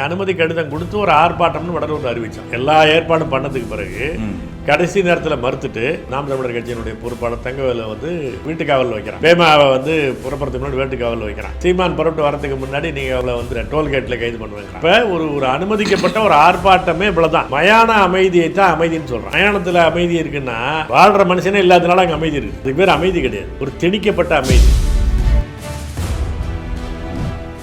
அனுமதி கடிதம் கொடுத்து ஒரு ஆர்ப்பாட்டம்னு வடலூர் அறிவிச்சோம் எல்லா ஏற்பாடும் பண்ணதுக்கு பிறகு கடைசி நேரத்தில் மறுத்துட்டு நாம் தமிழர் கட்சியினுடைய பொறுப்பாளர் தங்கவேலு வந்து வீட்டு காவல் வைக்கிறான். பேமாவை வந்து புறப்படுறதுக்கு முன்னாடி வீட்டு காவல் வைக்கிறான். சீமான் புறப்பட்டு வரதுக்கு முன்னாடி நீங்க அவளை வந்து டோல்கேட்ல கைது பண்ணுவாங்க இப்ப ஒரு ஒரு அனுமதிக்கப்பட்ட ஒரு ஆர்ப்பாட்டமே இவ்வளவுதான். மயான அமைதியை தான் அமைதின்னு சொல்றோம் மயானத்துல அமைதி இருக்குன்னா வாழ்ற மனுஷனே இல்லாதனால அங்க அமைதி இருக்கு. இதுக்கு பேர் அமைதி கிடையாது. ஒரு திணிக்கப்பட்ட அமைதி.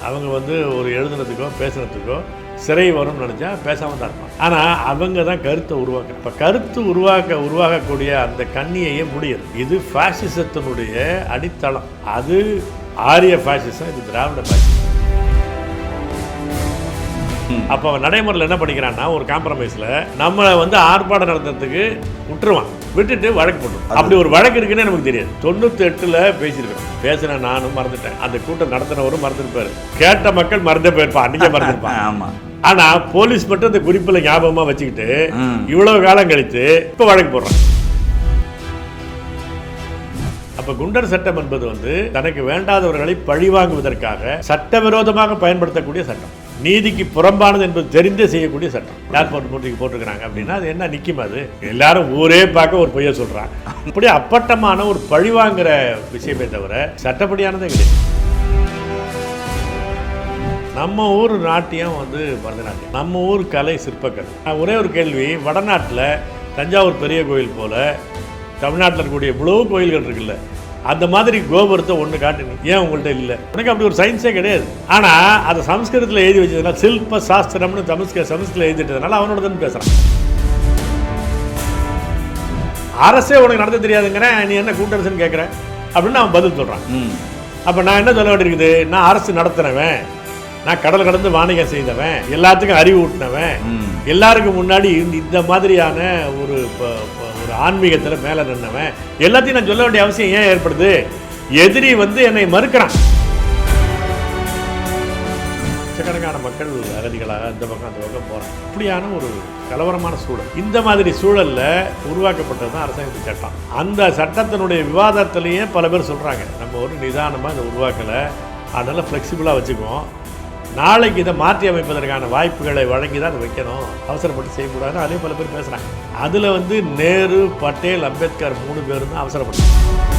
அவங்க வந்து ஒரு எழுதுனதுக்கோ பேசுனதுக்கோ சிறை வரும்னு நினச்சா பேசாமல் தான் இருப்பாங்க. ஆனால் அவங்க தான் கருத்தை உருவாக்க இப்போ கருத்து உருவாக்க உருவாக்கக்கூடிய அந்த கண்ணியையே முடியுது இது ஃபேஷிசத்தினுடைய அடித்தளம். அது ஆரிய ஃபேஷிசம் இது திராவிட ஃபேஷிசம் அப்போ நடைமுறையில் என்ன பண்ணிக்கிறான்னா ஒரு காம்ப்ரமைஸில் நம்மளை வந்து ஆர்ப்பாட்டம் நடத்துறதுக்கு விட்டுருவான். விட்டுட்டு வழக்கு போட்டுருவான் அப்படி ஒரு வழக்கு இருக்குன்னே நமக்கு தெரியாது. தொண்ணூற்றி எட்டில் பேசியிருக்கிறோம். பேசின நானும் மறந்துட்டேன். அந்த கூட்டம் நடத்தினவரும் மறந்துருப்பாரு. கேட்ட மக்கள் மறந்தே போயிருப்பான் அன்றைக்கே மறந்துருப்பான் ஆமா. ஆனா போலீஸ் மட்டும் அந்த குறிப்பில் ஞாபகமா வச்சுக்கிட்டு. இவ்வளவு காலம் கழித்து இப்ப வழக்கு போடுறான் அப்ப குண்டர் சட்டம் என்பது வந்து தனக்கு வேண்டாதவர்களை பழிவாங்குவதற்காக சட்டவிரோதமாக பயன்படுத்தக்கூடிய சட்டம். நீதிக்கு புறம்பானது என்பது தெரிந்தே செய்யக்கூடிய சட்டம். யார் போட்டு மூட்டைக்கு போட்டுருக்கிறாங்க அப்படின்னா அது என்ன நிற்கும் அது? எல்லாரும் ஊரே பார்க்க ஒரு பொய்ய சொல்கிறாங்க இப்படி அப்பட்டமான ஒரு பழிவாங்கிற விஷயமே தவிர சட்டப்படியானதே கிடையாது. நம்ம ஊர் நாட்டியம் வந்து பரதநாட்டியம். நம்ம ஊர் கலை சிற்பக்கலை. நான் ஒரே ஒரு கேள்வி வடநாட்டில் தஞ்சாவூர் பெரிய கோயில் போல் தமிழ்நாட்டில் இருக்கக்கூடிய இவ்வளோ கோயில்கள் இருக்குல்ல? அந்த மாதிரி கோபுரத்தை ஒன்று காட்டுங்க. ஏன் உங்கள்கிட்ட இல்லை? உனக்கு அப்படி ஒரு சயின்ஸே கிடையாது. ஆனால் அதை சம்ஸ்கிருதத்தில் எழுதி வச்சதுனால சில்ப சாஸ்திரம்னு தமிழ்ஸ்க சமஸ்கிருதத்தில் எழுதிட்டதுனால அவனோட தான் பேசுகிறான் அரசே உனக்கு நடத்த தெரியாதுங்கிறேன் நீ என்ன கூட்டரசுன்னு கேட்குற அப்படின்னு அவன் பதில் சொல்கிறான் அப்போ நான் என்ன சொல்ல வேண்டியிருக்குது? நான் அரசு நடத்துனவன் நான் கடல் கடந்து வாணிகம் செய்தவன். எல்லாத்துக்கும் அறிவு ஊட்டினவன். எல்லாருக்கும் முன்னாடி இந்த- மாதிரியான ஒரு ப- ப- ஒரு ஆன்மீகத்தில் மேலே நின்னவன். எல்லாத்தையும் நான் சொல்ல வேண்டிய அவசியம் ஏன் ஏற்படுது? எதிரி வந்து என்னை மறுக்கிறான். லட்சக்கணக்கான மக்கள் அகதிகளாக இந்த பக்கம் அந்த பக்கம் போகிறாங்க இப்படியான ஒரு கலவரமான சூழல். இந்த மாதிரி சூழலில் உருவாக்கப்பட்டது தான் அரசாங்கத்து சட்டம். அந்த சட்டத்தினுடைய விவாதத்திலேயே பல பேர் சொல்கிறாங்க நம்ம ஒரு நிதானமாக இதை உருவாக்கலை. அதனால் ஃப்ளெக்சிபிளாக வச்சுக்குவோம். நாளைக்கு இதை மாற்றி அமைப்பதற்கான வாய்ப்புகளை வழங்கி தான் வைக்கணும். அவசரப்பட்டு செய்யக்கூடாதுன்னு அதே பல பேர் பேசுகிறாங்க அதில் வந்து நேரு பட்டேல் அம்பேத்கர் மூணு பேரும் தான் அவசரப்பட்டாங்க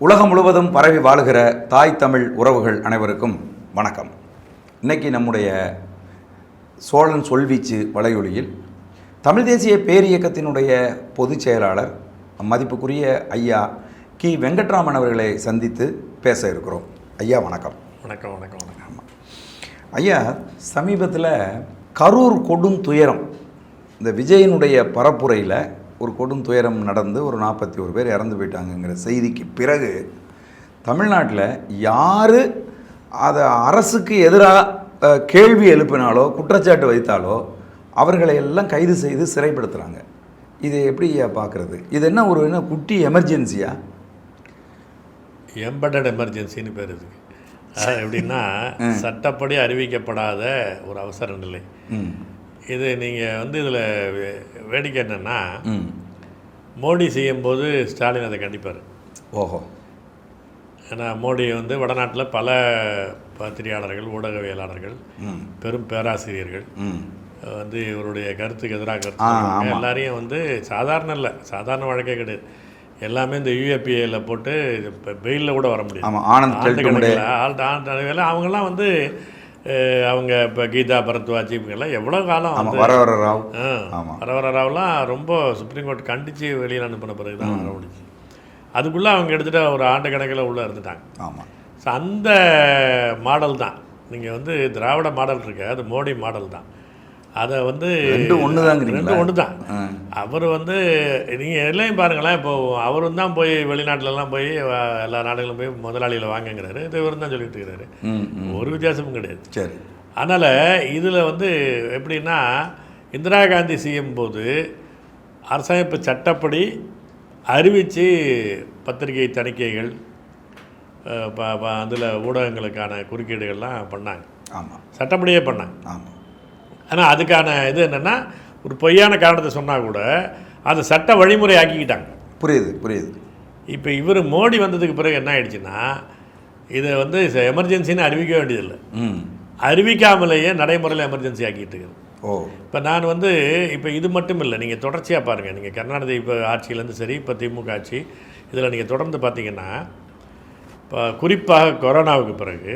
உலகம் முழுவதும் பரவி வாழுகிற தாய் தமிழ் உறவுகள் அனைவருக்கும் வணக்கம். இன்னைக்கு நம்முடைய சோழன் சொல்வீச்சு வலையொலியில் தமிழ் தேசிய பேரியக்கத்தினுடைய பொதுச் செயலாளர் மதிப்புக்குரிய ஐயா கி. வெங்கட்ராமன் அவர்களை சந்தித்து பேச இருக்கிறோம். ஐயா வணக்கம். வணக்கம் வணக்கம் வணக்கம். ஐயா சமீபத்தில் கரூர் கொடும் துயரம் இந்த விஜயனுடைய பரப்புரையில் ஒரு கொடும் துயரம் நடந்து ஒரு நாற்பத்தி ஒரு பேர் இறந்து போயிட்டாங்கங்கிற செய்திக்கு பிறகு தமிழ்நாட்டில் யார் அதை அரசுக்கு எதிராக கேள்வி எழுப்பினாலோ குற்றச்சாட்டு வைத்தாலோ அவர்களை எல்லாம் கைது செய்து சிறைப்படுத்துகிறாங்க இது எப்படி பார்க்குறது? இது என்ன ஒரு என்ன குட்டி எமர்ஜென்சியா? எம்படட் எமர்ஜென்சின்னு பேர் இதுக்கு. எப்படின்னா சட்டப்படி அறிவிக்கப்படாத ஒரு அவசர நிலை. ம். இது நீங்கள் வந்து இதில் வேடிக்கை என்னென்னா மோடி செய்யும்போது ஸ்டாலின் அதை கண்டிப்பார். ஓஹோ. ஏன்னா மோடி வந்து வடநாட்டில் பல பத்திரிகையாளர்கள் ஊடகவியலாளர்கள் பெரும் பேராசிரியர்கள் வந்து இவருடைய கருத்துக்கு எதிராக கருத்து. எல்லாரையும் வந்து சாதாரண இல்லை சாதாரண வழக்கே கிடையாது. எல்லாமே இந்த யூஏபிஏல போட்டு இப்போ பெயிலில் கூட வர முடியாது. ஆமாம் ஆனந்த் கெல்டுமுடைய ஆண்டு அவங்கெல்லாம் வந்து அவங்க இப்போ கீதா பரத்வாஜ் இவங்கெல்லாம் எவ்வளோ காலம் வர வர ராவ். ஆ, ஆமாம். வரவர ராவ்லாம் ரொம்ப சுப்ரீம் கோர்ட் கண்டித்து வெளியில் அனுப்பின பிறகு தான் வர முடிஞ்சு அதுக்குள்ளே அவங்க எடுத்துகிட்டு ஒரு ஆண்டு கணக்கில் உள்ளே இருந்துட்டாங்க. ஆமாம் ஸோ அந்த மாடல் தான் நீங்கள் வந்து திராவிட மாடல் இருக்கு அது மோடி மாடல் தான் அதை வந்து ரெண்டும் ஒண்ணுதாங்கிறீங்களா? ரெண்டும் ஒன்று தான். அவர் வந்து நீங்கள் எல்லையும் பாருங்களேன் இப்போ அவரும் தான் போய் வெளிநாட்டிலலாம் போய் எல்லா நாடுகளும் போய் முதலாளியில் வாங்குங்கிறாரு. இது இவரும் தான் சொல்லிட்டு இருக்கிறாரு ஒரு வித்தியாசமும் கிடையாது. சரி. அதனால் இதில் வந்து எப்படின்னா இந்திரா காந்தி செய்யும் போது அரசமைப்பு சட்டப்படி அறிவித்து பத்திரிகை தணிக்கைகள் அதில் ஊடகங்களுக்கான குறுக்கீடுகள்லாம் பண்ணாங்க. ஆமாம் சட்டப்படியே பண்ணாங்க. ஆமாம் ஆனால் அதுக்கான இது என்னென்னா ஒரு பொய்யான காரணத்தை சொன்னால் கூட அதை சட்ட வழிமுறை ஆக்கிக்கிட்டாங்க. புரியுது புரியுது. இப்போ இவர் மோடி வந்ததுக்கு பிறகு என்ன ஆயிடுச்சுன்னா இதை வந்து எமர்ஜென்சின்னு அறிவிக்க வேண்டியதில்லை. ம். அறிவிக்காமலேயே நடைமுறையில் எமர்ஜென்சி ஆக்கிட்டு இருக்குது. ஓ. இப்போ நான் வந்து இப்போ இது மட்டும் இல்லை நீங்கள் தொடர்ச்சியாக பாருங்கள் நீங்கள் கர்நாடக இப்போ ஆட்சியிலேருந்து சரி இப்போ திமுக ஆட்சி இதில் நீங்கள் தொடர்ந்து பார்த்தீங்கன்னா இப்போ குறிப்பாக கொரோனாவுக்கு பிறகு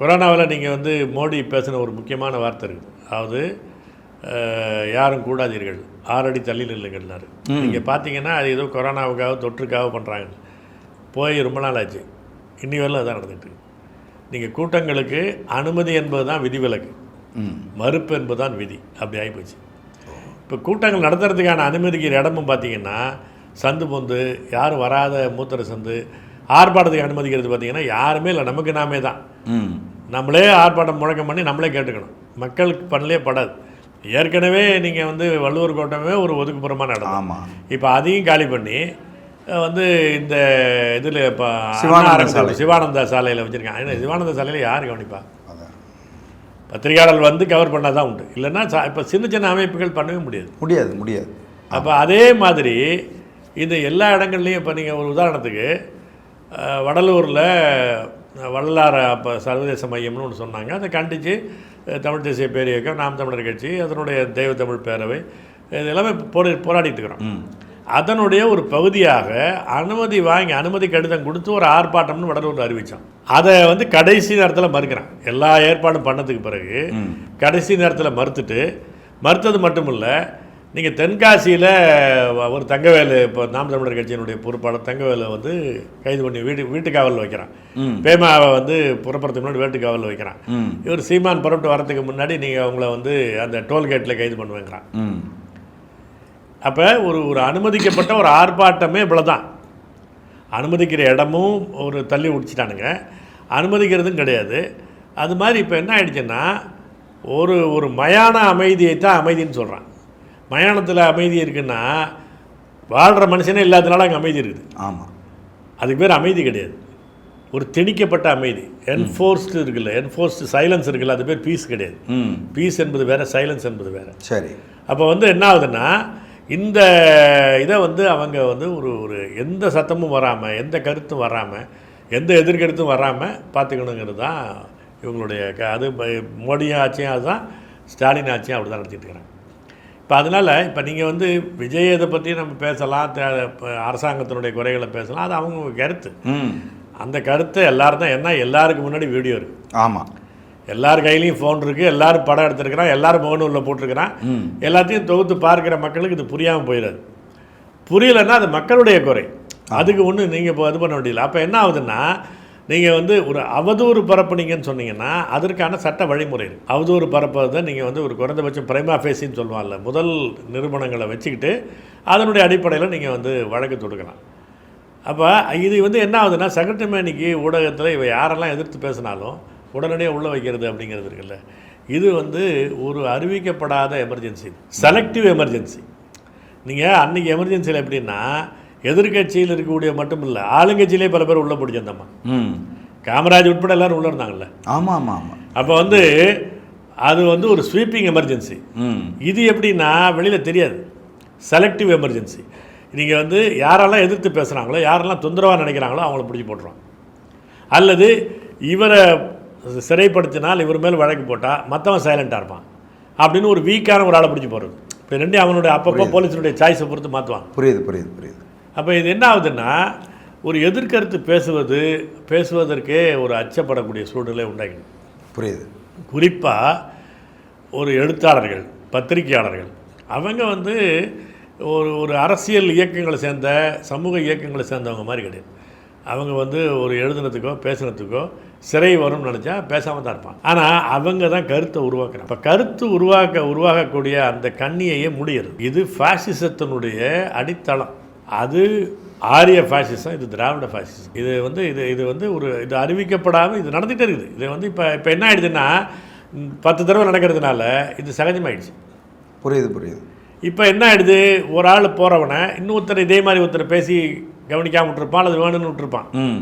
கொரோனாவில் நீங்கள் வந்து மோடி பேசின ஒரு முக்கியமான வார்த்தை இருக்குது. அதாவது யாரும் கூடாதீர்கள். ஆறடி தள்ளி நில்லுங்கள்னாரு. நீங்கள் பார்த்தீங்கன்னா அது ஏதோ கொரோனாவுக்காக தொற்றுக்காக பண்ணுறாங்க போய் ரொம்ப நாள் ஆச்சு. இன்னி வரலும் அதான் நடந்துட்டு. நீங்கள் கூட்டங்களுக்கு அனுமதி என்பது தான் விதிவிலக்கு. மறுப்பு என்பதுதான் விதி. அப்படி ஆகிப்போச்சு இப்போ கூட்டங்கள் நடத்துறதுக்கான அனுமதிக்கிற இடமும் பார்த்தீங்கன்னா சந்து பொந்து யாரும் வராத மூத்தர சந்து ஆர்ப்பாட்டத்துக்கு அனுமதிக்கிறது பார்த்தீங்கன்னா யாருமே இல்லை. நமக்கு நாமே தான். ம். நம்மளே ஆர்ப்பாட்டம் முழக்கம் பண்ணி நம்மளே கேட்டுக்கணும். மக்களுக்கு பண்ணலே படாது. ஏற்கனவே நீங்கள் வந்து வள்ளுவர் கோட்டமே ஒரு ஒதுக்குப்புறமாக நடக்கும் ஆமாம் இப்போ அதையும் காலி பண்ணி வந்து இந்த இதில் இப்போ சிவானந்த சாலை. சிவானந்த சாலையில் வச்சுருக்காங்க. ஏன்னா சிவானந்த சாலையில் யார் கவனிப்பா? பத்திரிகையாளர் வந்து கவர் பண்ணால் தான் உண்டு. இல்லைன்னா இப்போ சின்ன சின்ன அமைப்புகள் பண்ணவே முடியாது. முடியாது முடியாது. அப்போ அதே மாதிரி இது எல்லா இடங்கள்லையும் இப்போ நீங்கள் ஒரு உதாரணத்துக்கு வடலூரில் வள்ளலார் அப்போ சர்வதேச மையம்னு ஒன்று சொன்னாங்க. அதை கண்டித்து தமிழ் தேசிய பேரியக்கம் நாம் தமிழர் கட்சி அதனுடைய தெய்வ தமிழ் பேரவை இது எல்லாமே போரா போராடிட்டு இருக்கிறோம். அதனுடைய ஒரு பகுதியாக அனுமதி வாங்கி அனுமதி கடிதம் கொடுத்து ஒரு ஆர்ப்பாட்டம்னு வடலூரில் அறிவித்தான் அதை வந்து கடைசி நேரத்தில் மறுக்கிறான். எல்லா ஏற்பாடும் பண்ணதுக்கு பிறகு கடைசி நேரத்தில் மறுத்துட்டு மறுத்தது மட்டும் இல்லை நீங்கள் தென்காசியில் ஒரு தங்கவேலு இப்போ நாம் தமிழர் கட்சியினுடைய பொறுப்பாளர் தங்கவேலு வந்து கைது பண்ணி வீட்டு வீட்டு காவலில் வைக்கிறான். பேமாவை வந்து புறப்படுறதுக்கு முன்னாடி வீட்டு காவலில் வைக்கிறான். இவர் சீமான் புறப்பட்டு வரதுக்கு முன்னாடி நீங்கள் அவங்கள வந்து அந்த டோல்கேட்டில் கைது பண்ணுவேங்கிறான். அப்போ ஒரு ஒரு அனுமதிக்கப்பட்ட ஒரு ஆர்ப்பாட்டமே இவ்வளோதான் அனுமதிக்கிற இடமும் ஒரு தள்ளி உடிச்சிட்டானுங்க. அனுமதிக்கிறதும் கிடையாது. அது மாதிரி இப்போ என்ன ஆயிடுச்சுன்னா ஒரு ஒரு மயான அமைதியை தான் அமைதின்னு சொல்கிறான் மயானத்தில் அமைதி இருக்குன்னா வாழ்கிற மனுஷனே இல்லாதனால அங்கே அமைதி இருக்குது. ஆமாம் அதுக்கு பேர் அமைதி கிடையாது. ஒரு திணிக்கப்பட்ட அமைதி. என்ஃபோர்ஸ்டு இருக்குல்ல என்ஃபோர்ஸ்டு சைலன்ஸ் இருக்குல்ல அது பேர் பீஸ் கிடையாது. ம். பீஸ் என்பது வேறு சைலன்ஸ் என்பது வேறு. சரி. அப்போ வந்து என்ன ஆகுதுன்னா இந்த இதை வந்து அவங்க வந்து ஒரு ஒரு எந்த சத்தமும் வராமல் எந்த கருத்தும் வராமல் எந்த எதிர்கருத்தும் வராமல் பார்த்துக்கணுங்கிறது தான் இவங்களுடைய க அது மோடியும் ஆட்சியும் அதுதான் ஸ்டாலின் ஆட்சியும் அப்படி தான் நடத்திட்டு இருக்கிறாங்க. இப்போ அதனால் இப்போ நீங்கள் வந்து விஜய் இதை பற்றி நம்ம பேசலாம் அரசாங்கத்தினுடைய குறைகளை பேசலாம் அது அவங்க கருத்து. அந்த கருத்தை எல்லாரும் தான் என்ன எல்லாருக்கு முன்னாடி வீடியோ இருக்குது ஆமாம் எல்லார் கையிலையும் ஃபோன் இருக்குது எல்லாரும் படம் எடுத்திருக்கிறான் எல்லாரும் முகநூலில் போட்டிருக்கிறான். எல்லாத்தையும் தொகுத்து பார்க்குற மக்களுக்கு இது புரியாமல் போயிடாது புரியலைன்னா அது மக்களுடைய குறை. அதுக்கு ஒன்று நீங்கள் இப்போ இது பண்ண வேண்டியதில்லை. அப்போ என்ன ஆகுதுன்னா நீங்கள் வந்து ஒரு அவதூறு பரப்புனீங்கன்னு சொன்னீங்கன்னா அதற்கான சட்ட வழிமுறை அவதூறு அவதூறு பரப்புறதை நீங்கள் வந்து ஒரு குறைந்தபட்சம் பிரைமா ஃபேஸின்னு சொல்லுவாங்கல்ல முதல் நிறுவனங்களை வச்சுக்கிட்டு அதனுடைய அடிப்படையில் நீங்கள் வந்து வழக்கு தொடுக்கலாம். அப்போ இது வந்து என்ன ஆகுதுன்னா சகட்டுமேனிக்கு ஊடகத்தில் இவ யாரெல்லாம் எதிர்த்து பேசினாலும் உடனடியாக உள்ளே வைக்கிறது அப்படிங்கிறது இருக்குல்ல. இது வந்து ஒரு அறிவிக்கப்படாத எமர்ஜென்சி செலக்டிவ் எமர்ஜென்சி நீங்கள் அன்றைக்கி எமர்ஜென்சியில் எப்படின்னா எதிர்க்கட்சியில் இருக்கக்கூடிய மட்டும் இல்லை ஆளுங்கட்சியிலே பல பேர் உள்ளே பிடிச்சிருந்தம்மா ம். காமராஜ் உட்பட எல்லாரும் உள்ளே இருந்தாங்கல்ல. ஆமாம் ஆமாம் ஆமாம் அப்போ வந்து அது வந்து ஒரு ஸ்வீப்பிங் எமர்ஜென்சி ம். இது எப்படின்னா வெளியில் தெரியாது. செலக்டிவ் எமர்ஜென்சி நீங்கள் வந்து யாரெல்லாம் எதிர்த்து பேசுகிறாங்களோ யாரெல்லாம் தொந்தரவாக நினைக்கிறாங்களோ அவங்கள பிடிச்சி போட்டுருவாங்க அல்லது இவரை சிறைப்படுத்தினால் இவர் மேல் வழக்கு போட்டால் மற்றவன் சைலண்ட்டாக இருப்பான். அப்படின்னு ஒரு வீக்கான ஒரு ஆளை பிடிச்சி போகிறது இப்போ ரெண்டையும் அவனுடைய அப்பப்போ போலீஸினுடைய சாய்ஸை பொறுத்து மாற்றுவாங்க புரியுது புரியுது புரியுது. அப்போ இது என்ன ஆகுதுன்னா ஒரு எதிர்கருத்து பேசுவது பேசுவதற்கே ஒரு அச்சப்படக்கூடிய சூழ்நிலை உண்டாகிடும். புரியுது. குறிப்பாக ஒரு எழுத்தாளர்கள் பத்திரிகையாளர்கள் அவங்க வந்து ஒரு ஒரு அரசியல் இயக்கங்களை சேர்ந்த சமூக இயக்கங்களை சேர்ந்தவங்க மாதிரி கிடையாது. அவங்க வந்து ஒரு எழுதுனதுக்கோ பேசுனதுக்கோ சிறை வரும்னு நினச்சா பேசாமல் தான் இருப்பான் ஆனால் அவங்க தான் கருத்தை உருவாக்குறாங்க. இப்போ கருத்து உருவாக்க உருவாக்கக்கூடிய அந்த கண்ணியையே முடியறது இது ஃபாசிசத்தினுடைய அடித்தளம். அது ஆரிய ஃபாசிசம் இது திராவிட ஃபாசிசம் இது வந்து இது இது வந்து ஒரு இது அறிவிக்கப்படாமல் இது நடந்துகிட்டே இருக்குது. இது வந்து இப்போ இப்போ என்ன ஆயிடுதுன்னா ம், பத்து தடவை நடக்கிறதுனால இது சகஜமாயிடுச்சு. புரியுது புரியுது. இப்போ என்ன ஆயிடுது? ஒரு ஆள் போகிறவனை இன்னொருத்தர் இதே மாதிரி ஒருத்தர் பேசி கவனிக்காம விட்டுருப்பான் அல்லது வேணும்னு விட்டுருப்பான். ம்.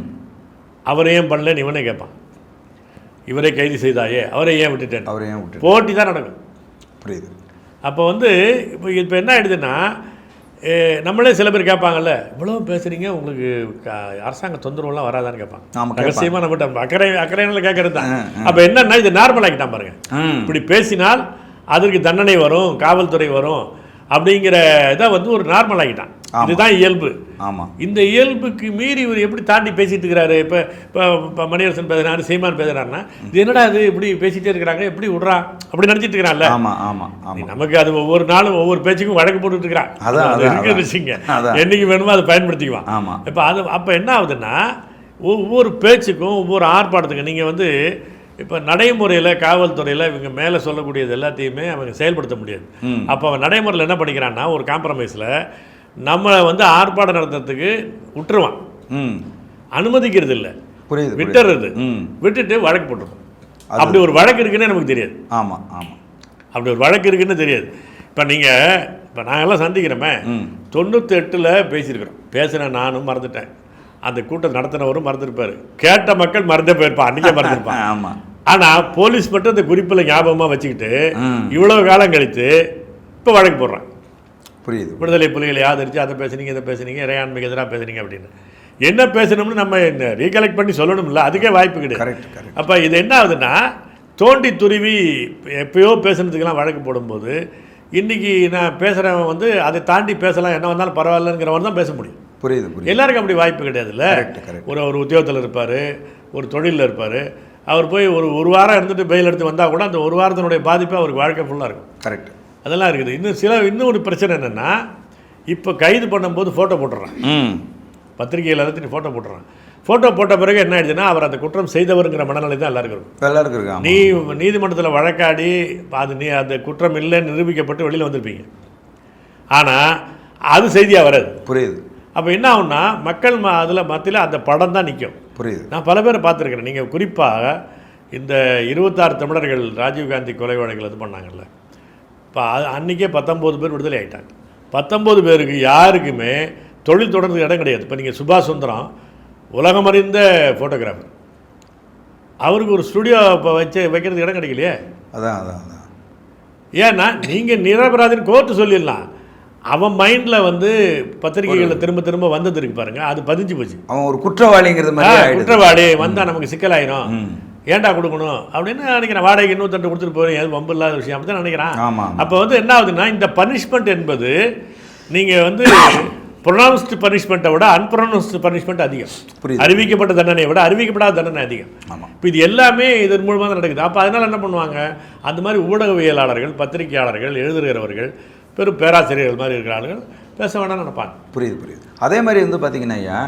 அவரை ஏன் பண்ணலன்னு இவனே கேட்பான் இவரை கைது செய்தாயே அவரை ஏன் விட்டுட்டேன்? அவரை ஏன் விட்டு போட்டி தான் நடக்கும். புரியுது. அப்போ வந்து இப்போ இப்போ என்ன ஆயிடுதுன்னா ஏ, நம்மளே சில பேர் கேட்பாங்கல்ல இவ்வளோ பேசுறீங்க உங்களுக்கு அரசாங்க தொந்தரவுலாம் வராதான்னு கேட்பாங்க. கேட்பாங்க. ரகசியமாக நம்மகிட்ட அக்கறை அக்கறையில கேட்கறது தான். அப்போ என்னன்னா இது நார்மல் ஆக்கிட்டான் பாருங்க. ம் இப்படி பேசினால் அதற்கு தண்டனை வரும் காவல்துறை வரும். அப்படிங்கிற இதை வந்து ஒரு நார்மல் ஆக்கிட்டான் ஆமா. இதுதான் இயல்பு. ஆமாம் இந்த இயல்புக்கு மீறி இவர் எப்படி தாண்டி பேசிட்டு இருக்கிறாரு? இப்போ இப்போ மணியரசன் பேசுறாரு சீமான் பேசுறாருன்னா இது என்னடா இது? இப்படி பேசிட்டே இருக்கிறாங்க எப்படி விட்றான் அப்படி நினச்சிட்டு இருக்கிறான்ல. ஆமாம் ஆமாம் நமக்கு அது ஒவ்வொரு நாளும் ஒவ்வொரு பேச்சுக்கும் வழக்கு போட்டுட்டு இருக்கிறான். அதான். வச்சுங்க அதான். என்னைக்கு வேணுமோ அதை பயன்படுத்திக்குவான். ஆமாம் இப்போ அது அப்போ என்ன ஆகுதுன்னா ஒவ்வொரு பேச்சுக்கும் ஒவ்வொரு ஆர்ப்பாட்டத்துக்கும் நீங்கள் வந்து இப்போ நடைமுறையில் காவல்துறையில் இவங்க மேலே சொல்லக்கூடியது எல்லாத்தையுமே அவங்க செயல்படுத்த முடியாது. அப்போ அவன் நடைமுறையில் என்ன பண்ணிக்கிறான்னா ஒரு காம்ப்ரமைஸில் நம்மளை வந்து ஆர்ப்பாட்டம் நடத்துறதுக்கு விட்டுருவான். ம். அனுமதிக்கிறது இல்லை. புரியுது. விட்டுறது. ம். விட்டுட்டு வழக்கு போட்டுருவோம். அப்படி ஒரு வழக்கு இருக்குன்னே நமக்கு தெரியாது. ஆமாம் ஆமாம் அப்படி ஒரு வழக்கு இருக்குன்னு தெரியாது. இப்போ நீங்கள் இப்போ நாங்கெல்லாம் சந்திக்கிறோமே. தொண்ணூற்றி எட்டில் பேசியிருக்கிறோம். பேசின நானும் மறந்துட்டேன். அந்த கூட்டம் நடத்தினவரும் மறந்துருப்பார். கேட்ட மக்கள் மறந்தே போயிருப்பான் அன்றைக்கே மறந்துருப்பான் ஆமாம் ஆனால் போலீஸ் மட்டும் அந்த குறிப்பில் ஞாபகமாக வச்சுக்கிட்டு ம். இவ்வளவு காலம் கழித்து இப்போ வழக்கு போடுறான். புரியுது. விடுதலை புலிகளை ஆதரித்து அதை பேசுனீங்க இதை பேசுனீங்க இறையாண்மைக்கு எதிராக பேசுனீங்க அப்படின்னு. என்ன பேசணும்னு நம்ம ரீகலெக்ட் பண்ணி சொல்லணும்ல அதுக்கே வாய்ப்பு கிடையாது. அப்போ இது என்ன ஆகுதுன்னா தோண்டி துருவி எப்பயோ பேசுனதுக்கெல்லாம் வழக்கு போடும்போது இன்னைக்கு நான் பேசுகிறவன் வந்து அதை தாண்டி பேசலாம் என்ன வந்தாலும் பரவாயில்லங்கிறவன் தான் பேச முடியும். புரியுது புரியுது. எல்லாருக்கும் அப்படி வாய்ப்பு கிடையாதுல்ல? ஒரு ஒரு உத்தியோகத்தில் இருப்பார் ஒரு தொழிலில் இருப்பார் அவர் போய் ஒரு ஒரு வாரம் இருந்துட்டு பெயில் எடுத்து வந்தால் கூட அந்த ஒரு வாரத்தினுடைய பாதிப்பு அவருக்கு வாழ்க்கை ஃபுல்லாக இருக்கும். கரெக்ட். அதெல்லாம் இருக்குது. இன்னும் சில இன்னும் ஒரு பிரச்சனை என்னென்னா இப்போ கைது பண்ணும்போது ஃபோட்டோ போட்டுடுறான் ம். பத்திரிகையில் எல்லாத்தையும் ஃபோட்டோ போட்டுறான் ஃபோட்டோ போட்ட பிறகு என்ன ஆயிடுச்சுன்னா அவர் அந்த குற்றம் செய்தவருங்கிற மனநிலை தான் எல்லாருக்கும் இருக்கும். எல்லாருக்கும் இருக்கு நீ நீதிமன்றத்தில் வழக்காடி அது நீ அந்த குற்றம் இல்லைன்னு நிரூபிக்கப்பட்டு வெளியில் வந்திருப்பீங்க. ஆனால் அது செய்தியாக வராது. புரியுது. அப்போ என்ன ஆகும்னா மக்கள் ம அதில் மத்தியில் அந்த படம் தான் நிற்கும் புரியுது. நான் பல பேரை பார்த்துருக்கிறேன். நீங்கள் குறிப்பாக இந்த இருபத்தாறு தமிழர்கள் ராஜீவ்காந்தி கொலை வழக்கில் இது பண்ணாங்கல்ல. இப்போ அது அன்றைக்கே பத்தொம்போது பேர் விடுதலை ஆகிட்டாங்க பத்தொம்போது பேருக்கு யாருக்குமே தொழில் தொடர்ந்து இடம் கிடையாது. இப்போ நீங்கள் சுபாஷ் சுந்தரம் உலகமறிந்த ஃபோட்டோகிராஃபர் அவருக்கு ஒரு ஸ்டுடியோ இப்போ வச்சு வைக்கிறதுக்கு இடம் கிடைக்கலையே. அதான் அதான் அதான். ஏன்னா நீங்கள் நிரபராதின்னு கோர்ட்டு சொல்லிடலாம். அவன் மைண்டில் வந்து பத்திரிகைகளில் திரும்ப திரும்ப வந்தது இருக்கு பாருங்க. அது பதிஞ்சு போச்சு. அவன் ஒரு குற்றவாளிங்கிறது மாதிரி குற்றவாளி வந்தால் நமக்கு சிக்கலாயிரும். ஏன்டா கொடுக்கணும்? அப்படின்னு நினைக்கிறேன். வாடகைக்கு இன்னொருத்தட்டு கொடுத்துட்டு போகிறேன் அது வம்பு இல்லாத விஷயம் அப்படி தான் நினைக்கிறான் அப்போ வந்து என்ன ஆகுதுன்னா இந்த பனிஷ்மெண்ட் என்பது நீங்கள் வந்து ப்ரொனவுன்ஸ்டு பனிஷ்மெண்ட்டை விட அன்ப்ரொனவுன்ஸ்டு பனிஷ்மெண்ட் அதிகம். அறிவிக்கப்பட்ட தண்டனையை விட அறிவிக்கப்படாத தண்டனை அதிகம். இப்போ இது எல்லாமே இதன் மூலமாக நடக்குது. அப்போ அதனால் என்ன பண்ணுவாங்க? அந்த மாதிரி ஊடகவியலாளர்கள் பத்திரிகையாளர்கள் எழுதுகிறவர்கள் பெரும் பேராசிரியர்கள் மாதிரி இருக்கிற ஆளுகள் பேச வேண்டாம்னு நினைப்பாங்க. புரியுது புரியுது. அதே மாதிரி வந்து பார்த்தீங்கன்னா ஐயா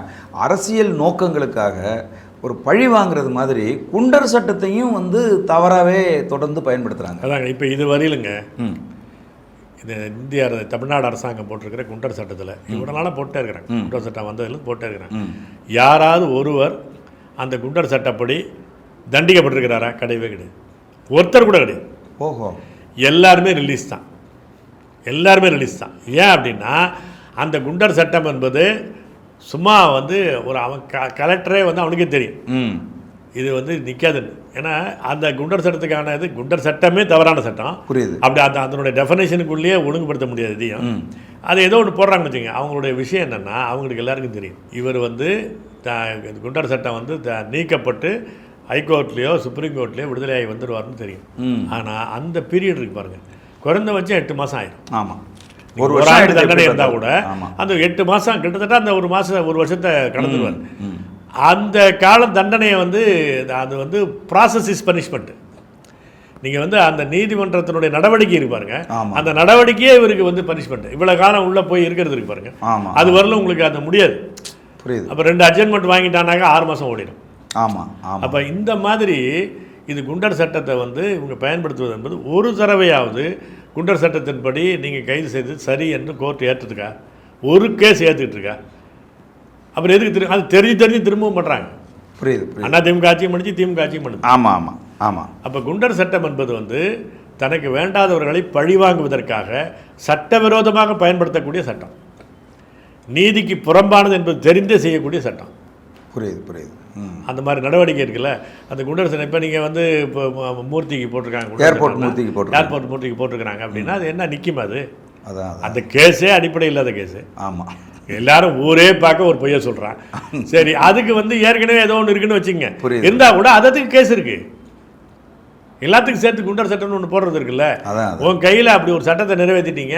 அரசியல் நோக்கங்களுக்காக ஒரு பழி வாங்குறது மாதிரி குண்டர் சட்டத்தையும் வந்து தவறாகவே தொடர்ந்து பயன்படுத்துகிறாங்க அதாங்க இப்போ இது வரையிலுங்க இது இந்திய தமிழ்நாடு அரசாங்கம் போட்டிருக்கிற குண்டர் சட்டத்தில் இவ்வளோ நாளாக போட்டே இருக்கிறாங்க. குண்டர் சட்டம் வந்ததுலேருந்து போட்டே இருக்கிறாங்க. யாராவது ஒருவர் அந்த குண்டர் சட்டப்படி தண்டிக்கப்பட்டிருக்கிறாரா? கிடையவே கிடையாது. ஒருத்தர் கூட கிடையாது. ஓஹோ. எல்லாருமே ரிலீஸ் தான். எல்லாருமே ரிலீஸ் தான். ஏன் அப்படின்னா அந்த குண்டர் சட்டம் என்பது சும்மா வந்து ஒரு அவன் க கலெக்டரே வந்து அவனுக்கே தெரியும். ம். இது வந்து நிற்காதுன்னு ஏன்னா அந்த குண்டர் சட்டத்துக்கான இது குண்டர் சட்டமே தவறான சட்டம். புரியுது. அப்படி அந்த அதனுடைய டெஃபனேஷனுக்குள்ளேயே ஒழுங்குபடுத்த முடியாது இதையும் அது ஏதோ ஒன்று போடுறாங்கன்னு வச்சுங்க அவங்களுடைய விஷயம் என்னென்னா அவங்களுக்கு எல்லாருக்கும் தெரியும். இவர் வந்து குண்டர் சட்டம் வந்து த நீக்கப்பட்டு ஹைகோர்ட்லேயோ சுப்ரீம் கோர்ட்லேயோ விடுதலையாகி வந்துடுவார்னு தெரியும். ஆனால் அந்த பீரியட் இருக்கு பாருங்க. குறைந்தபட்சம் எட்டு மாதம் ஆயிடும் ஆமாம் ஒரு வருஷம் ஆண்டு தண்டனை இருந்தால் கூட அந்த எட்டு மாதம் கிட்டத்தட்ட அந்த ஒரு மாதம் ஒரு வருஷத்தை கடந்துருவார். அந்த கால தண்டனையை வந்து அது வந்து ப்ராசஸ் இஸ் பனிஷ்மெண்ட் நீங்கள் வந்து அந்த நீதிமன்றத்தினுடைய நடவடிக்கை இருக்கு பாருங்க. ஆமாம் அந்த நடவடிக்கையே இவருக்கு வந்து பனிஷ்மெண்ட் இவ்வளோ காலம் உள்ளே போய் இருக்கிறது இருக்கு பாருங்க. அது வரல உங்களுக்கு அது முடியாது. புரியுது. அப்போ ரெண்டு அட்ஜென்மெண்ட் வாங்கிட்டானாக்கா ஆறு மாதம் ஓடிடும். ஆமாம் அப்போ இந்த மாதிரி இது குண்டர் சட்டத்தை வந்து இவங்க பயன்படுத்துவது என்பது ஒரு தடவையாவது குண்டர் சட்டத்தின்படி நீங்கள் கைது செய்தது சரி என்று கோர்ட் ஏற்றுதுக்கா? ஒரு கேஸ் ஏற்றுக்கிட்டு இருக்கா அப்புறம் எதுக்கு திரு அது தெரிஞ்சு தெரிஞ்சு திரும்பவும் பண்ணுறாங்க புரியுது புரியுது. அண்ணா திமுக ஆட்சியும் பண்ணிச்சு திமுக ஆட்சியும் பண்ணுது ஆமாம் ஆமாம் ஆமாம் அப்போ குண்டர் சட்டம் என்பது வந்து தனக்கு வேண்டாதவர்களை பழிவாங்குவதற்காக சட்டவிரோதமாக பயன்படுத்தக்கூடிய சட்டம். நீதிக்கு புறம்பானது என்பது தெரிந்தே செய்யக்கூடிய சட்டம். புரியுது புரியுது. அந்த மாதிரி நடவடிக்கை இருக்குல்ல? அந்த குண்டரசன் இப்போ நீங்கள் வந்து இப்போ மூர்த்திக்கு போட்டிருக்காங்க ஏர்போர்ட் மூர்த்திக்கு போட்டிருக்காங்க. ஏர்போர்ட் மூர்த்திக்கு போட்டிருக்காங்க அப்படின்னா அது என்ன நிற்கும் அது? அதான் அந்த கேஸே அடிப்படை இல்லாத கேஸு. ஆமாம் எல்லாரும் ஊரே பார்க்க ஒரு பொய்ய சொல்கிறான் சரி அதுக்கு வந்து ஏற்கனவே ஏதோ ஒன்று இருக்குன்னு வச்சுங்க. இருந்தால் கூட அதற்கு கேஸ் இருக்கு. எல்லாத்துக்கும் சேர்த்து குண்டர் சட்டம்னு ஒன்று போடுறது இருக்குல்ல? உன் கையில் அப்படி ஒரு சட்டத்தை நிறைவேற்றிட்டீங்க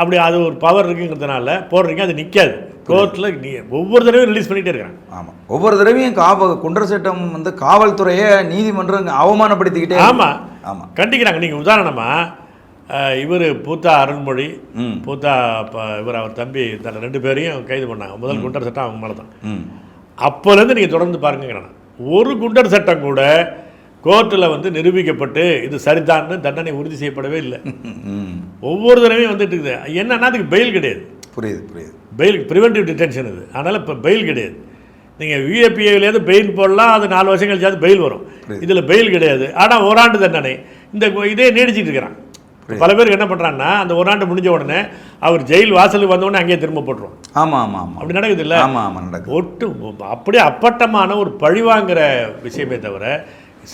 அப்படி அது ஒரு பவர் இருக்குங்கிறதுனால போடுறீங்க அது நிற்காது கோர்ட்டில் நீ ஒவ்வொரு தடவையும் ரிலீஸ் பண்ணிகிட்டே இருக்கிறாங்க ஆமாம் ஒவ்வொரு தடவையும் காவ குண்டர் சட்டம் வந்து காவல்துறையை நீதிமன்றம் அவமானப்படுத்திக்கிட்டே. ஆமாம் ஆமாம் கண்டிக்கிறாங்க. நீங்கள் உதாரணமாக இவர் பூத்தா அருண்மொழி பூத்தா இவர் அவர் தம்பி தன்னை ரெண்டு பேரையும் கைது பண்ணாங்க. முதல் குண்டர் சட்டம் அவங்க மேலே தான் அப்போலேருந்து நீங்கள் தொடர்ந்து பாருங்கிறேன் ஒரு குண்டர் சட்டம் கூட கோர்ட்டில் வந்து நிரூபிக்கப்பட்டு இது சரிதான்னு தண்டனை உறுதி செய்யப்படவே இல்லை. ஒவ்வொரு தடவையும் வந்துட்டு இருக்குது. என்னன்னா அதுக்கு பெயில் கிடையாது. புரியுது புரியுது. பெயில் ப்ரிவென்டிவ் டிடென்ஷன் இது அதனால் இப்போ பெயில் கிடையாது. நீங்கள் விஏபிஏலேருந்து பெயில் போடலாம் அது நாலு வருஷம் கழிச்சாது பெயில் வரும். இதில் பெயில் கிடையாது. ஆனால் ஓராண்டு தண்டனை. இந்த இதே நீடிச்சிட்டு இருக்கிறான். பல பேருக்கு என்ன பண்ணுறாங்கன்னா அந்த ஓராண்டு முடிஞ்ச உடனே அவர் ஜெயில் வாசலுக்கு வந்த உடனே அங்கேயே திரும்ப போட்டுருவோம் ஆமாம் ஆமாம் ஆமாம் அப்படி நடக்குது இல்லை? ஆமாம் ஆமாம் நடக்குது. ஒட்டு அப்படியே அப்பட்டமான ஒரு பழிவாங்கிற விஷயமே தவிர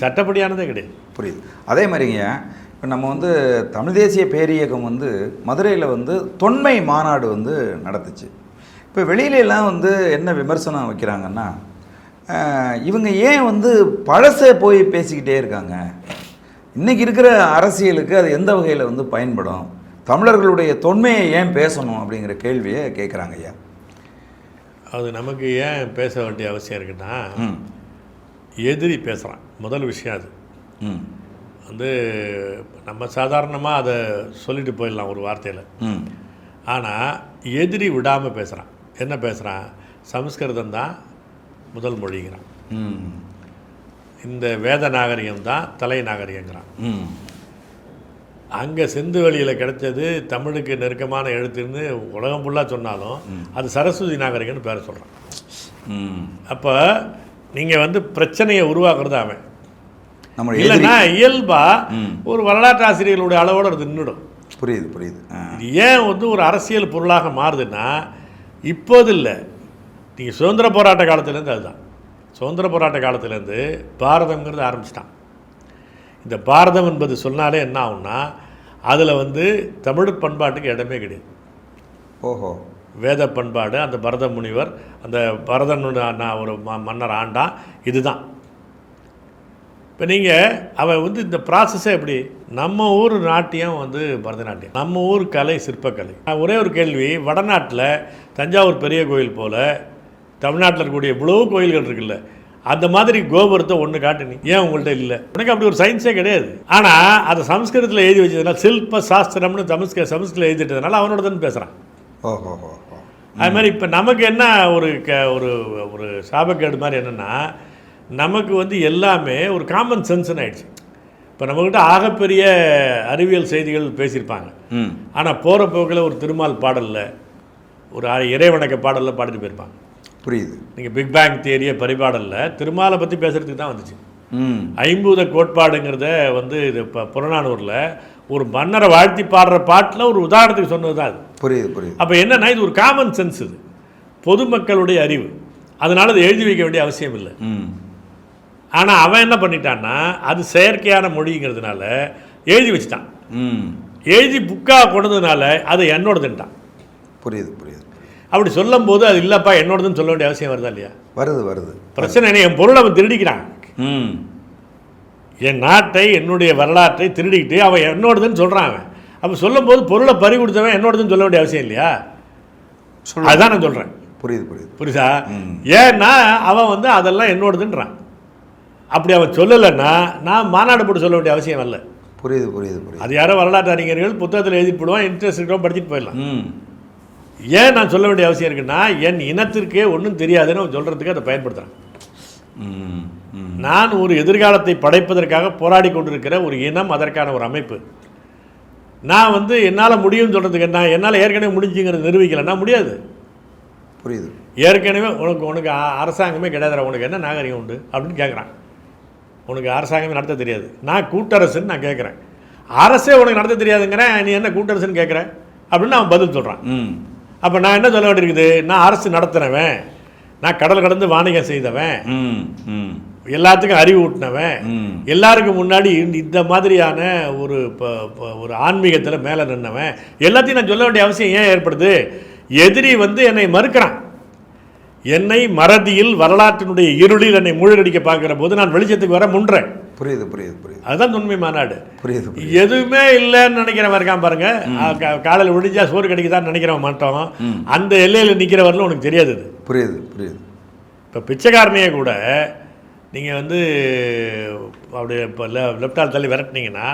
சட்டப்படியானதே கிடையாது. புரியுது. அதே மாதிரிங்க இப்போ நம்ம வந்து தமிழ் தேசிய பேரியக்கம் வந்து மதுரையில் வந்து தொன்மை மாநாடு வந்து நடத்துச்சு. இப்போ வெளியில எல்லாம் வந்து என்ன விமர்சனம் வைக்கிறாங்கன்னா இவங்க ஏன் வந்து பழசை போய் பேசிக்கிட்டே இருக்காங்க? இன்றைக்கி இருக்கிற அரசியலுக்கு அது எந்த வகையில் வந்து பயன்படும்? தமிழர்களுடைய தொன்மையை ஏன் பேசணும் அப்படிங்கிற கேள்வியை கேட்குறாங்க ஐயா. அது நமக்கு ஏன் பேச வேண்டிய அவசியம் இருக்குன்னா எதிரி பேசுகிறான் முதல் விஷயம் அது. ம். வந்து நம்ம சாதாரணமாக அதை சொல்லிட்டு போயிடலாம் ஒரு வார்த்தையில். ஆனால் எதிரி விடாமல் பேசுகிறான் என்ன பேசுகிறான் சமஸ்கிருதம் தான் முதல் மொழிங்கிறான். இந்த வேத நாகரிகம் தான் தலை நாகரிகங்கிறான். அங்கே சிந்து வெளியில் கிடைச்சது தமிழுக்கு நெருக்கமான எழுத்துன்னு உலகம் ஃபுல்லாக சொன்னாலும் அது சரஸ்வதி நாகரிகம்னு பேர சொல்கிறான் அப்போ நீங்கள் வந்து பிரச்சனையை உருவாக்குறது அவன். எதிரி இல்லைன்னா இயல்பா ம். ஒரு வரலாற்று ஆசிரியர்களுடைய அளவோடு அது நின்றுடும். புரியுது புரியுது. இது ஏன் வந்து ஒரு அரசியல் பொருளாக மாறுதுன்னா இப்போது இல்லை நீங்கள் சுதந்திர போராட்ட காலத்துலேருந்து அதுதான். சுதந்திர போராட்ட காலத்துலேருந்து பாரதம்ங்கிறது ஆரம்பிச்சிட்டான். இந்த பாரதம் என்பது சொன்னாலே என்ன ஆகும்னா அதில் வந்து தமிழ் பண்பாட்டுக்கு இடமே கிடையாது. ஓஹோ. வேத பண்பாடு அந்த பரத முனிவர் அந்த பரதனோட நான் ஒரு மன்னர் ஆண்டான் இதுதான். இப்போ நீங்கள் அவன் வந்து இந்த ப்ராசஸே எப்படி? நம்ம ஊர் நாட்டியம் வந்து பரதநாட்டியம். நம்ம ஊர் கலை சிற்பக்கலை. நான் ஒரே ஒரு கேள்வி வடநாட்டில் தஞ்சாவூர் பெரிய கோயில் போல் தமிழ்நாட்டில் இருக்கக்கூடிய இவ்வளோ கோயில்கள் இருக்குல்ல அந்த மாதிரி கோபுரத்தை ஒன்று காட்டு நீ ஏன் உங்கள்கிட்ட இல்லை? உனக்கு அப்படி ஒரு சயின்ஸே கிடையாது. ஆனால் அதை சம்ஸ்கிருதத்தில் எழுதி வச்சதுனால சில்ப சாஸ்திரம்னு தமிழ்ஸ்க சமஸ்கிருதத்தில் எழுதிட்டதுனால அவனோட தான் பேசுகிறான் ஓஹோ ஓஹோ அது மாதிரி இப்போ நமக்கு என்ன ஒரு க ஒரு ஒரு சாபக்கேடு மாதிரி என்னென்னா நமக்கு வந்து எல்லாமே ஒரு காமன் சென்ஸ்னு ஆயிடுச்சு. இப்போ நம்மக்கிட்ட ஆகப்பெரிய அறிவியல் செய்திகள் பேசியிருப்பாங்க. ஆனால் போகிற போக்கில் ஒரு திருமால் பாடலில் ஒரு இறைவணக்க பாடலில் பாடிட்டு போயிருப்பாங்க. புரியுது. நீங்கள் பிக் பேங் தியரியை பரிபாடலில் திருமாலை பற்றி பேசுகிறதுக்கு தான் வந்துச்சு. ஐம்பூத கோட்பாடுங்கிறத வந்து இது இப்போ புறநானூரில் ஒரு மன்னரை வாழ்த்தி பாடுற பாட்டில் ஒரு உதாரணத்துக்கு சொன்னது தான் அது. புரியுது புரியுது. அப்போ என்னன்னா இது ஒரு காமன் சென்ஸ் இது. பொதுமக்களுடைய அறிவு. அதனால அதை எழுதி வைக்க வேண்டிய அவசியம் இல்லை. ஆனால் அவன் என்ன பண்ணிட்டான்னா அது செயற்கையான மொழிங்கிறதுனால எழுதி வச்சுட்டான். ம். எழுதி புக்காக கொண்டதுனால அது என்னோடதுன்ட்டான். புரியுது புரியுது. அப்படி சொல்லும்போது அது இல்லைப்பா என்னோடதுன்னு சொல்ல வேண்டிய அவசியம் வருதா இல்லையா? வருது வருது. பிரச்சனை என்ன என் பொருளை அவன் திருடிக்கிறான். ம். என் நாட்டை என்னுடைய வரலாற்றை திருடிக்கிட்டு அவன் என்னோடதுன்னு சொல்கிறான் அவன். அப்போ சொல்லும்போது பொருளை பறி கொடுத்தவன் என்னோடதுன்னு சொல்ல வேண்டிய அவசியம் இல்லையா? அதுதான் நான் சொல்கிறேன் புரியுது புரியுது. புரியுதா. ஏன்னா அவன் வந்து அதெல்லாம் என்னோடதுன்றான். அப்படி அவன் சொல்லலைன்னா நான் மாநாடு போட்டு சொல்ல வேண்டிய அவசியம் இல்லை புரியுது புரியுது புரியுது. அது யாரோ வரலாற்று அறிஞர்கள் புத்தகத்தில் எழுதிட்டு போடுவான் இன்ட்ரெஸ்ட் இருக்கிறோம் படிச்சுட்டு போயிடலாம். ம். ஏன் நான் சொல்ல வேண்டிய அவசியம் இருக்குன்னா என் இனத்திற்கே ஒன்றும் தெரியாதுன்னு அவன் சொல்கிறதுக்கு அதை பயன்படுத்துகிறான் நான் ஒரு எதிர்காலத்தை படைப்பதற்காக போராடி கொண்டிருக்கிற ஒரு இனம் அதற்கான ஒரு அமைப்பு. நான் வந்து என்னால் முடியும்னு சொல்கிறதுக்கு என்ன என்னால் ஏற்கனவே முடிஞ்சுங்கிறத நிரூபிக்கலைன்னா முடியாது. புரியுது. ஏற்கனவே உனக்கு உனக்கு அரசாங்கமே கிடையாதுடா உனக்கு என்ன நாகரிகம் உண்டு அப்படின்னு கேட்குறான் உனக்கு அரசாங்கமே நடத்த தெரியாது. நான் கூட்டரசுன்னு நான் கேட்குறேன் அரசே உனக்கு நடத்த தெரியாதுங்கிறேன் நீ என்ன கூட்டரசுன்னு கேட்குற அப்படின்னு அவன் பதில் சொல்கிறான் அப்போ நான் என்ன சொல்ல வேண்டியிருக்குது? நான் அரசு நடத்துனவன் நான் கடல் கடந்து வாணிகம் செய்தவன். எல்லாத்துக்கும் அறிவு ஊட்டினவன். எல்லாருக்கும் முன்னாடி இந்த- மாதிரியான ஒரு ஒரு ஆன்மீகத்தில் மேலே நின்னவன். எல்லாத்தையும் நான் சொல்ல வேண்டிய அவசியம் ஏன் ஏற்படுது? எதிரி வந்து என்னை மறுக்கிறான். என்னை மறதியில் வரலாற்றினுடைய இருளில் என்னை மூழ்கடிக்க பார்க்குற போது நான் வெளிச்சத்துக்கு வர முன்றேன். புரியுது புரியுது புரியுது. அதுதான் உண்மை மாநாடு. புரியுது எதுவுமே இல்லைன்னு நினைக்கிறவன் இருக்கான் பாருங்க. காலையில் விடிஞ்சா சோறு கிடைக்குதான்னு நினைக்கிறவன் மாட்டோம். அந்த எல்லையில் நிற்கிறவரில் உனக்கு தெரியாது அது. புரியுது புரியுது. இப்போ பிச்சைக்காரனையே கூட நீங்கள் வந்து அப்படியே இப்போ லெஃப்டால் தள்ளி விரட்டினீங்கன்னா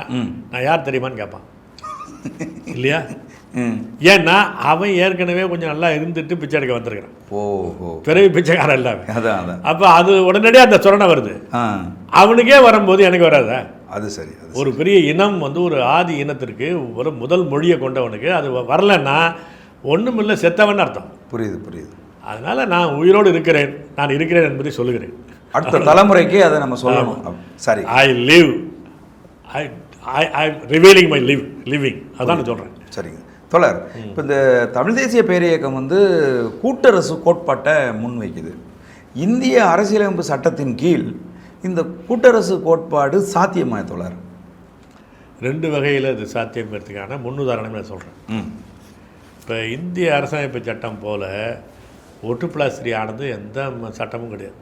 நான் யார் தெரியுமான்னு கேட்பான் இல்லையா? ஏன்னா அவன் ஏற்கனவே கொஞ்சம் நல்லா இருந்துட்டு பிச்சை எடுக்க வந்திருக்கிறான். ஓஹோ. பிறவி பிச்சைக்காரன் இல்லாமல் அதான் அப்போ அது உடனடியாக அந்த சொரணை வருது. அவனுக்கே வரும்போது எனக்கு வராதா. அது சரி ஒரு பெரிய இனம் வந்து ஒரு ஆதி இனத்திற்கு ஒரு முதல் மொழியை கொண்டவனுக்கு அது வரலன்னா ஒன்றுமில்லை செத்தவன் அர்த்தம். புரியுது புரியுது. அதனால் நான் உயிரோடு இருக்கிறேன் நான் இருக்கிறேன் என்பதை சொல்லுகிறேன். அடுத்த தலைமுறைக்கு அதை நம்ம சொல்லணும். சரி. I live I I I revealing my live living அதான் சொல்கிறேன் சரிங்க. தொடர். இப்போ இந்த தமிழ் தேசிய பேரியக்கம் வந்து கூட்டரசு கோட்பாட்டை முன்வைக்குது. இந்திய அரசியலமைப்பு சட்டத்தின் கீழ் இந்த கூட்டரசு கோட்பாடு சாத்தியமா தொடர்? ரெண்டு வகையில் இது சாத்தியங்கிறதுக்கான முன்னுதாரணம் நான் சொல்கிறேன் இப்போ இந்திய அரசமைப்பு சட்டம் போல் ஒட்டுப்பிளாஸ்திரி ஆனது எந்த சட்டமும் கிடையாது.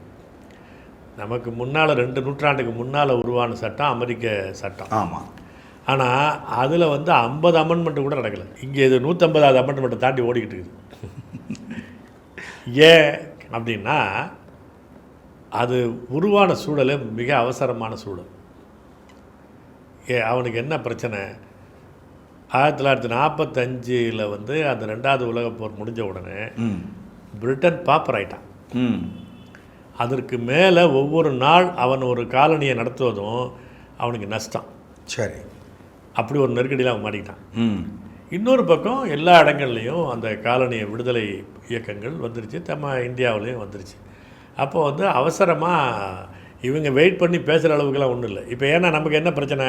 நமக்கு முன்னால் ரெண்டு நூற்றாண்டுக்கு முன்னால் உருவான சட்டம் அமெரிக்க சட்டம். ஆமாம் ஆனால் அதில் வந்து ஐம்பது அமெண்ட்மெண்ட் கூட நடக்கலை. இங்கே இது நூற்றம்பதாவது அமெண்ட்மெண்ட்டை தாண்டி ஓடிக்கிட்டு இருக்குது. ஏன் அப்படின்னா அது உருவான சூழலே மிக அவசரமான சூழல். ஏ அவனுக்கு என்ன பிரச்சனை? ஆயிரத்தி தொள்ளாயிரத்தி நாற்பத்தஞ்சில் வந்து அந்த ரெண்டாவது உலகப் போர் முடிஞ்ச உடனே பிரிட்டன் பாப்பர் ஆயிட்டான். அதற்கு மேலே ஒவ்வொரு நாள் அவன் ஒரு காலனியை நடத்துவதும் அவனுக்கு நஷ்டம். சரி. அப்படி ஒரு நெருக்கடியில் அவன் மாட்டிக்கிட்டான். இன்னொரு பக்கம் எல்லா இடங்கள்லையும் அந்த காலனிய விடுதலை இயக்கங்கள் வந்துருச்சு நம்ம இந்தியாவிலையும் வந்துருச்சு. அப்போ வந்து அவசரமாக இவங்க வெயிட் பண்ணி பேசுகிற அளவுக்குலாம் ஒன்றும் இல்லை. இப்போ ஏன்னா நமக்கு என்ன பிரச்சனை?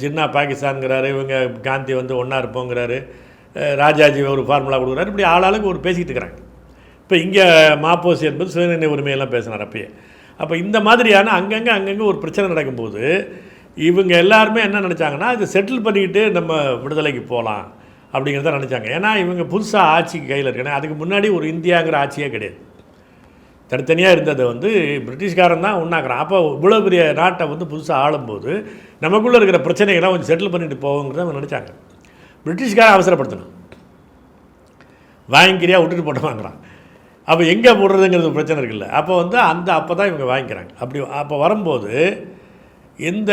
ஜின்னா பாகிஸ்தான்ங்கிறாரு இவங்க காந்தி வந்து ஒன்றா இருப்போங்கிறாரு ராஜாஜி ஒரு ஃபார்முலா கொடுக்குறாரு இப்படி ஆளாளுக்கு ஒரு பேசிக்கிட்டு இருக்கிறாங்க. இப்போ இங்கே மாப்போசி என்பது சுயநிர்ணய உரிமையெல்லாம் பேசினார் அப்பயே. அப்போ இந்த மாதிரியான அங்கங்கே அங்கங்கே ஒரு பிரச்சனை நடக்கும்போது இவங்க எல்லாருமே என்ன நினச்சாங்கன்னா இது செட்டில் பண்ணிக்கிட்டு நம்ம விடுதலைக்கு போகலாம் அப்படிங்கிறத நினச்சாங்க. ஏன்னா இவங்க புதுசாக ஆட்சிக்கு கையில் இருக்கணும் அதுக்கு முன்னாடி ஒரு இந்தியாங்கிற ஆட்சியே கிடையாது. தனித்தனியாக இருந்ததை வந்து பிரிட்டிஷ்காரன் தான் உண்ணாக்குறான். அப்போ இவ்வளோ பெரிய நாட்டை வந்து புதுசாக ஆளும்போது நமக்குள்ளே இருக்கிற பிரச்சனைகள்லாம் கொஞ்சம் செட்டில் பண்ணிட்டு போவோங்கிறத அவங்க நினச்சாங்க. பிரிட்டிஷ்காரன் அவசரப்படுத்தணும் வாங்கிக்கிறியா விட்டுட்டு போட்டு வாங்குறான். அப்போ எங்கே போடுறதுங்கிறது ஒரு பிரச்சனை இருக்குல்ல. அப்போ வந்து அந்த அப்போ தான் இவங்க வாங்கிக்கிறாங்க. அப்படி அப்போ வரும்போது இந்த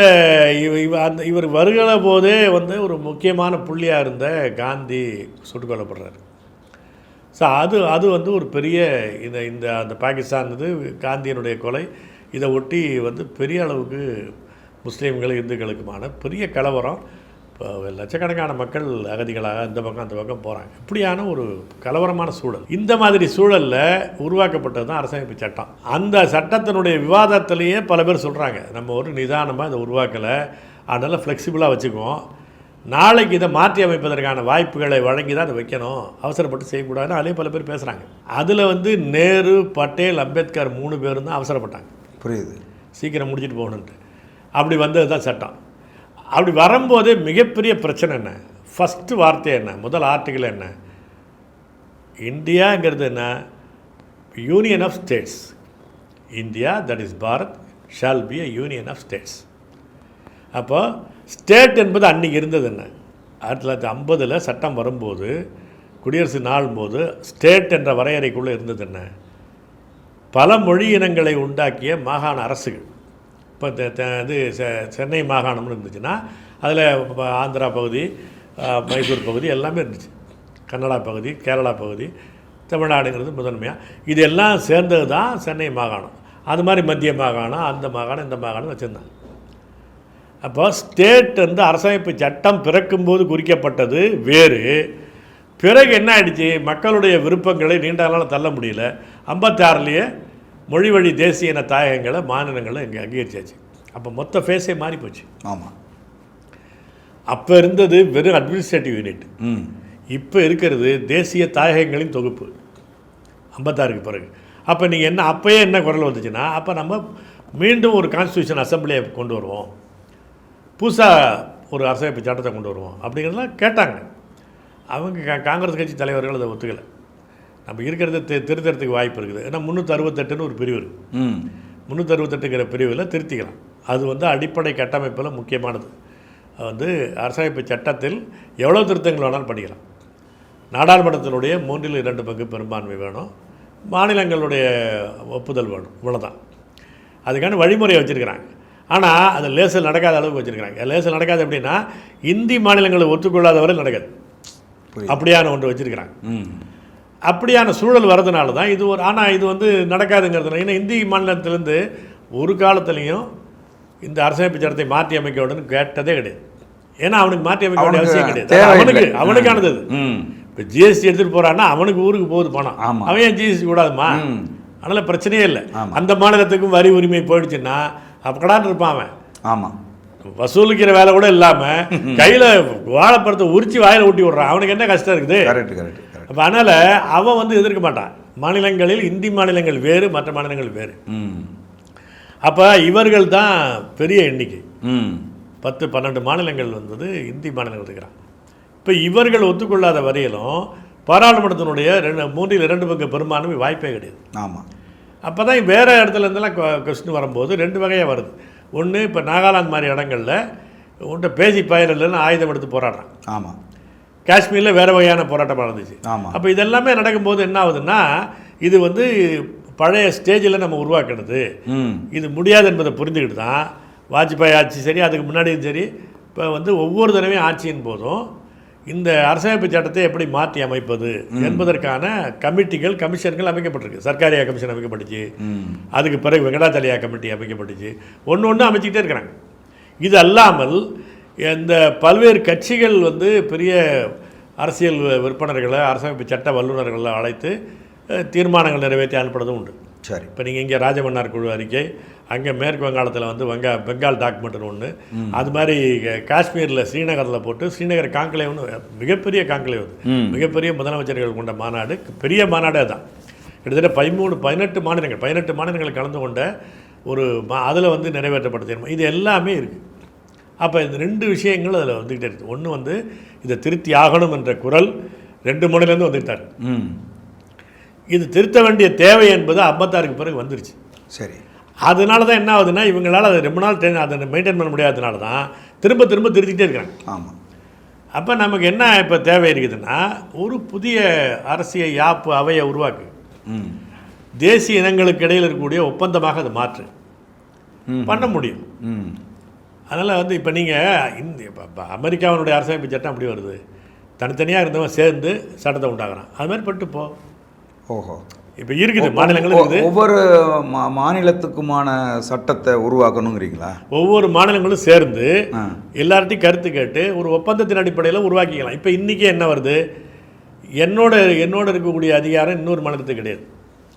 இவ அந்த இவர் வருகிற போதே வந்து ஒரு முக்கியமான புள்ளியாக இருந்த காந்தி சுட்டுக் கொல்லப்படுறாரு. ஸோ அது அது வந்து ஒரு பெரிய இந்த இந்த அந்த பாகிஸ்தான் இது காந்தியினுடைய கொலை இதை ஒட்டி வந்து பெரிய அளவுக்கு முஸ்லீம்கள் இந்துக்களுக்குமான பெரிய கலவரம். இப்போ லட்சக்கணக்கான மக்கள் அகதிகளாக இந்த பக்கம் அந்த பக்கம் போகிறாங்க இப்படியான ஒரு கலவரமான சூழல். இந்த மாதிரி சூழலில் உருவாக்கப்பட்டது தான் அரசமைப்பு சட்டம். அந்த சட்டத்தினுடைய விவாதத்திலேயே பல பேர் சொல்கிறாங்க நம்ம ஒரு நிதானமாக இதை உருவாக்கலை அதனால் ஃப்ளெக்சிபிளாக வச்சுக்குவோம். நாளைக்கு இதை மாற்றி அமைப்பதற்கான வாய்ப்புகளை வழங்கி தான் அதை வைக்கணும். அவசரப்பட்டு செய்யக்கூடாதுன்னு அதிலே பல பேர் பேசுகிறாங்க அதில் வந்து நேரு பட்டேல் அம்பேத்கர் மூணு பேரும் தான் அவசரப்பட்டாங்க. புரியுது. சீக்கிரம் முடிச்சிட்டு போகணுன்ட்டு அப்படி வந்தது தான் சட்டம். அப்படி வரும்போது மிகப்பெரிய பிரச்சனை என்ன? ஃபஸ்ட்டு வார்த்தை என்ன? முதல் ஆர்டிகிள் என்ன? இந்தியாங்கிறது என்ன? Union of states India that is Bharat shall be a union of states அப்போது ஸ்டேட் என்பது அன்றைக்கி இருந்தது என்ன? ஆயிரத்தி தொள்ளாயிரத்தி ஐம்பதில் சட்டம் வரும்போது குடியரசு நாள் போது ஸ்டேட் என்ற வரையறைக்குள்ளே இருந்தது என்ன? பல மொழி இனங்களை உண்டாக்கிய மாகாண அரசுகள். இப்போ இது செ- சென்னை மாகாணம்னு இருந்துச்சுன்னா அதில் ஆந்திரா பகுதி மைசூர் பகுதி எல்லாமே இருந்துச்சு. கன்னடா பகுதி கேரளா பகுதி தமிழ்நாடுங்கிறது முதன்மையாக இது எல்லாம் சேர்ந்தது தான் சென்னை மாகாணம். அது மாதிரி மத்திய மாகாணம் அந்த மாகாணம் இந்த மாகாணம் வச்சுருந்தாங்க. அப்போ ஸ்டேட் வந்து அரசமைப்பு சட்டம் பிறக்கும்போது குறிக்கப்பட்டது வேறு. பிறகு என்ன ஆயிடுச்சு? மக்களுடைய விருப்பங்களை நீண்ட நாளாக தள்ள முடியல. ஐம்பத்தாறுலேயே மொழி வழி தேசிய இன தாயகங்களை மாநிலங்களை இங்கே அங்கீகரிச்சாச்சு. அப்போ மொத்த ஃபேஸே மாறி போச்சு. ஆமாம் அப்போ இருந்தது வெறும் அட்மினிஸ்ட்ரேட்டிவ் யூனிட் இப்போ இருக்கிறது தேசிய தாயகங்களின் தொகுப்பு. ஐம்பத்தாறுக்கு பிறகு. அப்போ நீங்கள் என்ன அப்போயே என்ன குரல் வந்துச்சுன்னா அப்போ நம்ம மீண்டும் ஒரு கான்ஸ்டியூஷன் அசம்பிளியை கொண்டு வருவோம். புதுசாக ஒரு அரசமைப்பு சட்டத்தை கொண்டு வருவோம். அப்படிங்கிறதெல்லாம் கேட்டாங்க. அவங்க காங்கிரஸ் கட்சி தலைவர்கள் அதை ஒத்துக்கலை. நம்ம இருக்கிறத தி திருத்தறதுக்கு வாய்ப்பு இருக்குது. ஏன்னா முந்நூற்றி அறுபத்தெட்டுன்னு ஒரு பிரிவு இருக்குது ம். முந்நூற்றி அறுபத்தெட்டுங்கிற பிரிவில் திருத்திக்கலாம். அது வந்து அடிப்படை கட்டமைப்பில் முக்கியமானது. வந்து அரசமைப்பு சட்டத்தில் எவ்வளோ திருத்தங்கள் வேணாலும் பண்ணிக்கலாம். நாடாளுமன்றத்தினுடைய மூன்றில் இரண்டு பங்கு பெரும்பான்மை வேணும். மாநிலங்களுடைய ஒப்புதல் வேணும். இவ்வளோதான் அதுக்கான வழிமுறையை வச்சுருக்கிறாங்க. ஆனால் அது லேசில் நடக்காத அளவுக்கு வச்சுருக்கிறாங்க. லேசில் நடக்காது அப்படின்னா இந்தி மாநிலங்களை ஒத்துக்கொள்ளாத வரை நடக்காது அப்படியான ஒன்று வச்சுருக்கிறாங்க. அப்படியான சூழல் வரதுனால தான் இது ஒரு ஆனால் இது வந்து நடக்காதுங்கிறதுனால. ஏன்னா இந்திய மாநிலத்திலேருந்து ஒரு காலத்துலேயும் இந்த அரசமைப்பு சட்டத்தை மாற்றி அமைக்க வேண்டும் கேட்டதே கிடையாது. ஏன்னா அவனுக்கு மாற்றி அமைக்க வேண்டிய அவசியம் கிடையாது. அவனுக்கு. அவனுக்கானது இப்போ ஜிஎஸ்டி எடுத்துகிட்டு போகிறான்னா அவனுக்கு ஊருக்கு போகுது பணம். ஆமா. அவன் ஏன் ஜிஎஸ்டி கூடாதுமா. அதனால் பிரச்சனையே இல்லை. அந்த மாநிலத்துக்கும் வரி உரிமை போயிடுச்சுன்னா அப்படான்னு இருப்பான் அவன். ஆமாம் வசூலிக்கிற வேலை கூட இல்லாமல் கையில் வாழைப்பழத்தை உரிச்சு வாயில் ஊட்டி விட்றான். அவனுக்கு என்ன கஷ்டம் இருக்குது? Correct correct. அப்போ அதனால் அவன் வந்து எதிர்க்க மாட்டான். மாநிலங்களில் இந்தி மாநிலங்கள் வேறு மற்ற மாநிலங்கள் வேறு. அப்போ இவர்கள் தான் பெரிய எண்ணிக்கை. பத்து பன்னெண்டு மாநிலங்கள் வந்தது இந்தி மாநிலங்கள் இருக்கிறான் இப்போ இவர்கள் ஒத்துக்கொள்ளாத வரையிலும் பாராளுமன்றத்தினுடைய ரெண்டு மூன்றில் இரண்டு பங்கு பெரும்பான்மை வாய்ப்பே கிடையாது. ஆமாம் அப்போ தான் வேறு இடத்துல இருந்தெல்லாம் கொஸ்டின் வரும்போது ரெண்டு வகையாக வருது. ஒன்று இப்போ நாகாலாந்து மாதிரி இடங்களில் உன்ட்ட பேசி பயனில்லைன்னு ஆயுதம் எடுத்து போராடுறான். ஆமாம் காஷ்மீரில் வேறு வகையான போராட்டமாக இருந்துச்சு. ஆமாம் அப்போ இதெல்லாமே நடக்கும்போது என்ன ஆகுதுன்னா இது வந்து பழைய ஸ்டேஜில் நம்ம உருவாக்கினது. இது முடியாது என்பதை புரிஞ்சுக்கிட்டு தான் வாஜ்பாய் ஆட்சி சரி அதுக்கு முன்னாடியும் சரி இப்போ வந்து ஒவ்வொரு தடவையும் ஆட்சியின் போதும் இந்த அரசமைப்பு சட்டத்தை எப்படி மாற்றி அமைப்பது என்பதற்கான கமிட்டிகள் கமிஷன்கள் அமைக்கப்பட்டிருக்கு. சர்க்காரியா கமிஷன் அமைக்கப்பட்டுச்சு. அதுக்கு பிறகு வெங்கடாச்சலியா கமிட்டி அமைக்கப்பட்டுச்சு. ஒன்று ஒன்று அமைச்சிக்கிட்டே இருக்கிறாங்க. இது அல்லாமல் இந்த பல்வேறு கட்சிகள் வந்து பெரிய அரசியல் விற்பனர்களை அரசமைப்பு சட்ட வல்லுநர்களை அழைத்து தீர்மானங்கள் நிறைவேற்றி அனுப்புறதும் உண்டு. சரி. இப்போ நீங்கள் இங்கே ராஜமன்னார் குழு அறிக்கை அங்கே மேற்கு வங்காளத்தில் வந்து வங்கா பெங்கால் டாக்குமெண்ட்னு ஒன்று அது மாதிரி காஷ்மீரில் ஸ்ரீநகரில் போட்டு ஸ்ரீநகர் காங்கிலேவ்னு மிகப்பெரிய காங்கிலேவ். மிகப்பெரிய முதலமைச்சர்கள் கொண்ட மாநாடு பெரிய மாநாடே தான் கிட்டத்தட்ட பதிமூணு பதினெட்டு மாநிலங்கள் பதினெட்டு மாநிலங்கள் கலந்து கொண்ட ஒரு மா அதில் வந்து நிறைவேற்றப்பட்ட தீர்மானம். இது எல்லாமே இருக்குது அப்போ இந்த ரெண்டு விஷயங்கள் அதில் வந்துக்கிட்டே இருக்குது ஒன்று வந்து இதை திருத்தி ஆகணும் என்ற குரல் ரெண்டு மணிலேருந்து வந்துட்டார். ம். இது திருத்த வேண்டிய தேவை என்பது ஐம்பத்தாறுக்கு பிறகு வந்துருச்சு. சரி. அதனால தான் என்ன ஆகுதுன்னா இவங்களால் அதை ரொம்ப நாள் அதை மெயின்டைன் பண்ண முடியாததுனால தான் திரும்ப திரும்ப திருத்திக்கிட்டே இருக்கிறாங்க ஆமாம் அப்போ நமக்கு என்ன இப்போ தேவை இருக்குதுன்னா ஒரு புதிய அரசியல் யாப்பு அவையை உருவாக்கு. ம். தேசிய இனங்களுக்கு இடையில் இருக்கக்கூடிய ஒப்பந்தமாக அதை மாற்று. ம். பண்ண முடியும். ம். அதனால் வந்து இப்போ நீங்கள் இந்த இப்போ அமெரிக்காவினுடைய அரசமைப்பு சட்டம் அப்படி வருது. தனித்தனியாக இருந்தவன் சேர்ந்து சட்டத்தை உண்டாக்குறான். அது மாதிரி பட்டு போ. ஓஹோ. இப்போ இருக்குது மாநிலங்கள் இருக்குது. ஒவ்வொரு மா- மாநிலத்துக்குமான சட்டத்தை உருவாக்கணுங்கிறீங்களா? ஒவ்வொரு மாநிலங்களும் சேர்ந்து எல்லார்ட்டையும் கருத்து கேட்டு ஒரு ஒப்பந்தத்தின் அடிப்படையில் உருவாக்கிக்கலாம். இப்போ இன்றைக்கி என்ன வருது? என்னோட என்னோட இருக்கக்கூடிய அதிகாரம் இன்னொரு மாநிலத்துக்கு கிடையாது.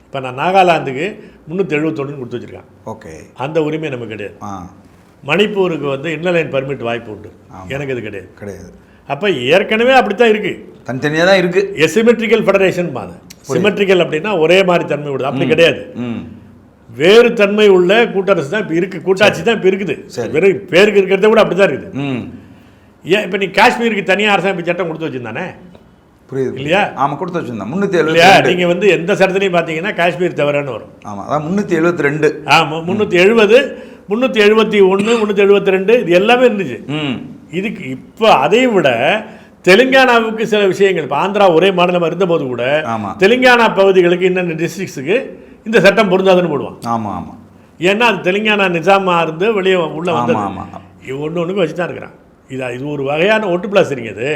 இப்போ நான் நாகாலாந்துக்கு முந்நூற்றி எழுபத்தொன்னு கொடுத்து வச்சுருக்கேன். ஓகே. அந்த உரிமை நமக்கு கிடையாது. மணிப்பூருக்கு வந்து இன்னலைன் பர்மிட் வாய்ப்பு உண்டு. எனக்கு இது கிடையாது. கிடையாது. அப்போ ஏற்கனவே அப்படித்தான் இருக்குது தனித்தனியாக தான் இருக்குது எசிமெட்ரிக்கல் ஃபெடரேஷன் பாது சிமெட்ரிக்கல் அப்படின்னா ஒரே மாதிரி தன்மை விடுது அப்படி கிடையாது. வேறு தன்மை உள்ள கூட்டரசு தான் இப்போ இருக்குது கூட்டாட்சி தான் இப்போ இருக்குது. வெறும் பேருக்கு இருக்கிறத கூட அப்படி தான் இருக்குது ஏன் இப்போ நீ காஷ்மீருக்கு தனியாக அரசமைப்பு சட்டம் கொடுத்து வச்சிருந்தானே? புரியுது இல்லையா? ஆமாம் கொடுத்து வச்சுருந்தேன் முந்நூற்றி இல்லையா? நீங்கள் வந்து எந்த சட்டத்துலையும் பார்த்தீங்கன்னா காஷ்மீர் தவறுன்னு வரும். ஆமாம் அதான் முந்நூற்றி எழுபத்தி ரெண்டு. ஆமாம் முந்நூற்றி எழுபது முந்நூற்றி எழுபத்தி ஒன்று முந்நூற்றி எழுபத்தி ரெண்டு இது எல்லாமே இருந்துச்சு. இதுக்கு இப்போ அதையும் விட தெலுங்கானாவுக்கு சில விஷயங்கள் இப்போ ஆந்திரா ஒரே மாநிலமாக இருந்தபோது கூட தெலுங்கானா பகுதிகளுக்கு இன்னென்ன டிஸ்ட்ரிக்ஸுக்கு இந்த சட்டம் பொருந்தாதுன்னு போடுவான் ஆமாம் ஆமாம் ஏன்னா அது தெலுங்கானா நிஜாமா இருந்து வெளியே உள்ள ஆமாம் ஒன்று ஒன்றுக்கு வச்சு தான் இருக்கிறான். இது இது ஒரு வகையான ஓட்டு பிளாஸ்டிங் இது.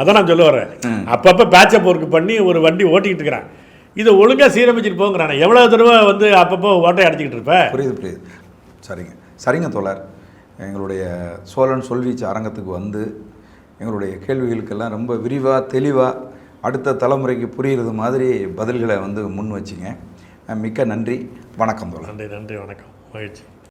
அதான் நான் சொல்ல வரேன் அப்பப்போ பேட்சப் ஒர்க் பண்ணி ஒரு வண்டி ஓட்டிக்கிட்டு இருக்கிறான். இதை ஒழுங்காக சீரமைச்சிட்டு போங்கிறானே. எவ்வளோ தடவை வந்து அப்பப்போ ஓட்டை அடிச்சிக்கிட்டு இருப்ப? புரியுது புரியுது. சரிங்க. சரிங்க தோழர். எங்களுடைய சோழன் சொல்வீச்சு அரங்கத்துக்கு வந்து எங்களுடைய கேள்விகளுக்கெல்லாம் ரொம்ப விரிவாக தெளிவாக அடுத்த தலைமுறைக்கு புரிகிறது மாதிரி பதில்களை வந்து முன் வச்சிங்க. மிக்க நன்றி. வணக்கம் தோழர். நன்றி நன்றி வணக்கம். மகிழ்ச்சி.